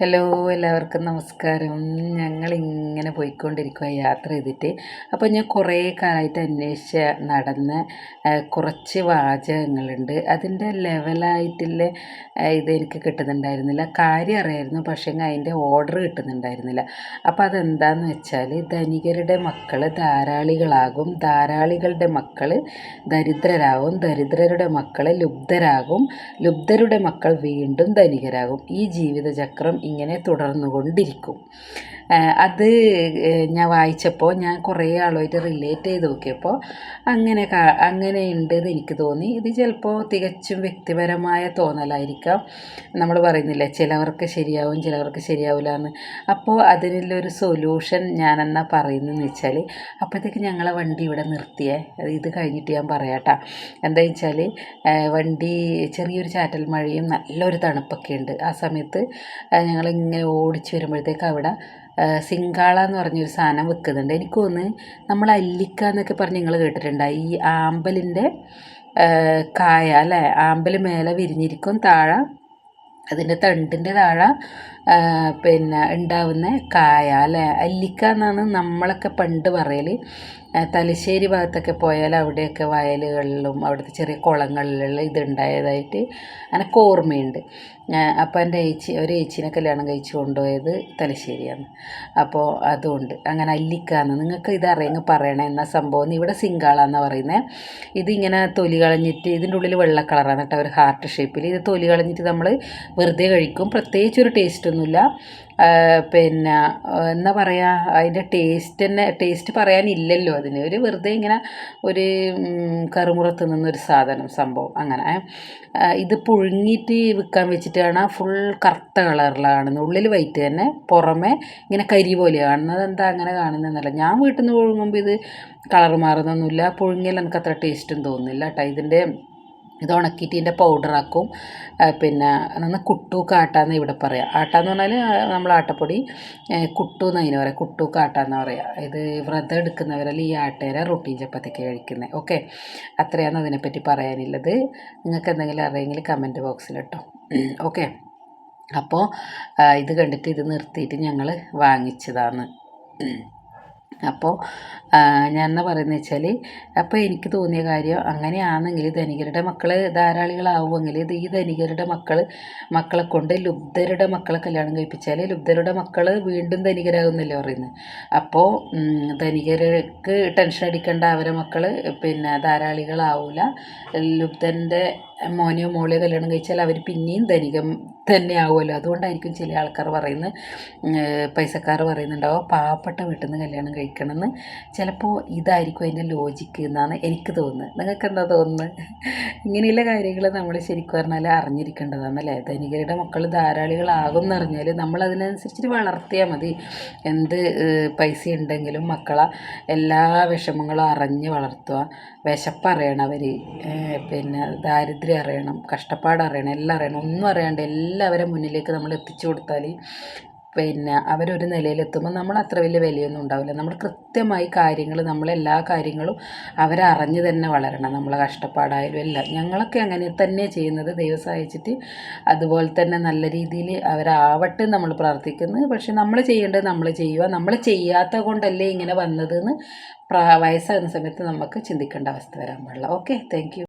Hello എല്ലാവർക്കും നമസ്കാരം. ഞങ്ങൾ ഇങ്ങനെ പോയിക്കൊണ്ടിരിക്കുക യാത്ര ചെയ്തിട്ട്. അപ്പോൾ ഞാൻ കുറേ കാലമായിട്ട് അന്വേഷിച്ച നടന്ന കുറച്ച് വാചകങ്ങളുണ്ട്. അതിന്റെ ലെവലായിട്ടുള്ള ഇത് എനിക്ക് കിട്ടുന്നുണ്ടായിരുന്നില്ല. കാര്യം അറിയായിരുന്നു പക്ഷേ അതിന്റെ ഓർഡർ കിട്ടുന്നുണ്ടായിരുന്നില്ല. അപ്പോൾ അതെന്താണെന്ന് വെച്ചാൽ ധനികരുടെ മക്കൾ ധാരാളികളാകും. ധാരാളികളുടെ മക്കൾ ദരിദ്രരാകും ദരിദ്രരുടെ മക്കൾ ലുബ്ധരാകും. ലുബ്ധരുടെ മക്കൾ വീണ്ടും ധനികരാകും. ഈ ജീവിതചക്രം ഇങ്ങനെ തുടർന്നുകൊണ്ടിരിക്കും. അത് ഞാൻ വായിച്ചപ്പോൾ ഞാൻ കുറേ ആളുമായിട്ട് റിലേറ്റ് ചെയ്ത് നോക്കിയപ്പോൾ അങ്ങനെ അങ്ങനെ ഉണ്ടെന്ന് എനിക്ക് തോന്നി. ഇത് ചിലപ്പോൾ തികച്ചും വ്യക്തിപരമായ തോന്നലായിരിക്കാം. നമ്മൾ പറയുന്നില്ലേ ചിലവർക്ക് ശരിയാവും ചിലവർക്ക് ശരിയാവില്ല എന്ന് അപ്പോൾ അതിനുള്ളൊരു സൊല്യൂഷൻ ഞാനെന്നാ പറയുന്നതെന്ന് വെച്ചാൽ അപ്പോഴത്തേക്ക് ഞങ്ങളെ വണ്ടി ഇവിടെ നിർത്തിയേ. ഇത് കഴിഞ്ഞിട്ട് ഞാൻ പറയാട്ടാ. എന്താ വെച്ചാൽ വണ്ടി ചെറിയൊരു ചാറ്റൽ മഴയും നല്ലൊരു തണുപ്പൊക്കെ ഉണ്ട് ആ സമയത്ത് ഞങ്ങളിങ്ങനെ ഓടിച്ച് വരുമ്പോഴത്തേക്ക് അവിടെ സിങ്കാള എന്ന് പറഞ്ഞൊരു സാധനം വെക്കുന്നുണ്ട്. എനിക്ക് തോന്നുന്നു നമ്മൾ അല്ലിക്ക എന്നൊക്കെ പറഞ്ഞ് നിങ്ങൾ കേട്ടിട്ടുണ്ട്? ഈ ആമ്പലിന്റെ കായ അല്ലേ? ആമ്പൽ മേലെ വിരിഞ്ഞിരിക്കും താഴെ അതിന്റെ തണ്ടിന്റെ താഴെ പിന്നെ ഉണ്ടാവുന്ന കായ അല്ലേ? അല്ലിക്ക എന്നാണ് നമ്മളൊക്കെ പണ്ട് പറയൽ തലശ്ശേരി ഭാഗത്തൊക്കെ പോയാൽ അവിടെയൊക്കെ വയലുകളിലും അവിടുത്തെ ചെറിയ കുളങ്ങളിലുള്ള ഇതുണ്ടായതായിട്ട് എനിക്ക് ഓർമ്മയുണ്ട്. അപ്പോൾ എന്റെ ഏച്ചി ഒരു ഏച്ചിനെ കല്യാണം കഴിച്ചു കൊണ്ടുപോയത് തലശ്ശേരിയാണ്. അപ്പോൾ അതുകൊണ്ട് അങ്ങനെ അല്ലിക്കാന്ന് നിങ്ങൾക്ക് ഇതറിയങ്ങ് പറയണേ. എന്ന സംഭവം? ഇവിടെ സിങ്കാളാന്ന് പറയുന്നത് ഇതിങ്ങനെ തൊലി കളഞ്ഞിട്ട് ഇതിന്റെ ഉള്ളിൽ വെള്ള കളറാണ് കേട്ടോ ഒരു ഹാർട്ട് ഷേപ്പിൽ ഇത് തൊലി കളഞ്ഞിട്ട് നമ്മൾ വെറുതെ കഴിക്കും. പ്രത്യേകിച്ച് ഒരു ടേസ്റ്റൊന്നുമില്ല പിന്നെ എന്താ പറയുക അതിന്റെ ടേസ്റ്റ് തന്നെ ടേസ്റ്റ് പറയാനില്ലല്ലോ അതിന്. ഒരു വെറുതെ ഇങ്ങനെ ഒരു കറുമുറത്ത് നിന്നൊരു സാധനം സംഭവം അങ്ങനെ ഇത് പുഴുങ്ങിയിട്ട് വിൽക്കാൻ വെച്ചിട്ടാണ് ഫുൾ കറുത്ത കളറിലാണ് ഉള്ളിൽ വൈറ്റ് തന്നെ പുറമെ ഇങ്ങനെ കരി പോലെ. കാണുന്നത് എന്താ അങ്ങനെ കാണുന്നതെന്നല്ല. ഞാൻ വീട്ടിൽ നിന്ന് പുഴുങ്ങുമ്പോൾ ഇത് കളർ മാറുന്നൊന്നുമില്ല. പുഴുങ്ങിയാൽ എനിക്ക് അത്ര ടേസ്റ്റും തോന്നുന്നില്ല കേട്ടോ ഇതിന്റെ ഇത് ഉണക്കിയിട്ട് ഇതിന്റെ പൗഡറാക്കും പിന്നെ നന്ന് കുട്ടൂക്ക് ആട്ടാന്ന് ഇവിടെ പറയാം. ആട്ടാന്ന് പറഞ്ഞാൽ നമ്മൾ ആട്ടപ്പൊടി കുട്ടു എന്ന് അതിന് പറയാം. കുട്ടൂക്ക് ആട്ടാന്ന് പറയാം. ഇത് വ്രതം എടുക്കുന്നവരല്ല ഈ ആട്ടേര റൊട്ടീൻ ചപ്പാത്തിക്ക് കഴിക്കുന്നത് ഓക്കെ അത്രയാണ് അതിനെപ്പറ്റി പറയാനുള്ളത് നിങ്ങൾക്ക് എന്തെങ്കിലും അറിയെങ്കിൽ കമന്റ് ബോക്സിൽ കേട്ടോ ഓക്കെ അപ്പോൾ ഇത് കണ്ടിട്ട് ഇത് നിർത്തിയിട്ട് ഞങ്ങൾ വാങ്ങിച്ചതാണ്. അപ്പോൾ ഞാൻ എന്നാ പറയുന്നത് വെച്ചാൽ അപ്പോൾ എനിക്ക് തോന്നിയ കാര്യം അങ്ങനെയാണെങ്കിൽ ധനികരുടെ മക്കൾ ധാരാളികളാവുമെങ്കിൽ ഇത് ഈ ധനികരുടെ മക്കൾ മക്കളെ കൊണ്ട് ലുബ്ധരുടെ മക്കളെ കല്യാണം കഴിപ്പിച്ചാൽ ലുബ്ധരുടെ മക്കൾ വീണ്ടും ധനികരാകുന്നല്ലേ പറയുന്നത് അപ്പോൾ ധനികർക്ക് ടെൻഷൻ അടിക്കേണ്ട അവരെ മക്കൾ പിന്നെ ധാരാളികളാവില്ല ലുബ്ധന്റെ മോനെയോ മോളെയോ കല്യാണം കഴിച്ചാൽ അവർ പിന്നെയും ധനികം തന്നെ ആവുമല്ലോ അതുകൊണ്ടായിരിക്കും ചില ആൾക്കാർ പറയുന്നത് പൈസക്കാർ പറയുന്നുണ്ടാവും പാവപ്പെട്ട വീട്ടിൽ നിന്ന് കല്യാണം കഴിക്കണമെന്ന്. ചിലപ്പോൾ ഇതായിരിക്കും അതിന്റെ ലോജിക്ക് എന്നാണ് എനിക്ക് തോന്നുന്നത്. നിങ്ങൾക്ക് എന്താ തോന്നുന്നത്? ഇങ്ങനെയുള്ള കാര്യങ്ങൾ നമ്മൾ ശരിക്കും പറഞ്ഞാൽ അറിഞ്ഞിരിക്കേണ്ടതാണല്ലേ ധനികരുടെ മക്കൾ ധാരാളികളാകും എന്ന് പറഞ്ഞാൽ നമ്മൾ അതിനനുസരിച്ചിട്ട് വളർത്തിയാൽ മതി. എന്ത് പൈസ ഉണ്ടെങ്കിലും മക്കളെ എല്ലാ വിഷമങ്ങളും അറിഞ്ഞ് വളർത്തുക. വിശപ്പറിയണം അവർ പിന്നെ ദാരിദ്ര്യം അറിയണം കഷ്ടപ്പാട് അറിയണം എല്ലാം അറിയണം. ഒന്നും അറിയാണ്ട് എല്ലാവരും മുന്നിലേക്ക് നമ്മൾ എത്തിച്ചു കൊടുത്താൽ പിന്നെ അവരൊരു നിലയിലെത്തുമ്പോൾ നമ്മൾ അത്ര വലിയ വിലയൊന്നും ഉണ്ടാവില്ല. നമ്മൾ കൃത്യമായി കാര്യങ്ങൾ നമ്മളെല്ലാ കാര്യങ്ങളും അവരറിഞ്ഞ് തന്നെ വളരണം. നമ്മളെ കഷ്ടപ്പാടായാലും എല്ലാം. ഞങ്ങളൊക്കെ അങ്ങനെ തന്നെ ചെയ്യുന്നത്. ദൈവം സഹായിച്ചിട്ട് അതുപോലെ തന്നെ നല്ല രീതിയിൽ അവരാവട്ടെ നമ്മൾ പ്രാർത്ഥിക്കുന്നത് പക്ഷെ നമ്മൾ ചെയ്യേണ്ടത് നമ്മൾ ചെയ്യുക. നമ്മൾ ചെയ്യാത്ത കൊണ്ടല്ലേ ഇങ്ങനെ വന്നതെന്ന് പ്രാ വയസ്സാകുന്ന സമയത്ത് നമുക്ക് ചിന്തിക്കേണ്ട അവസ്ഥ വരാൻ പാടില്ല. Okay thank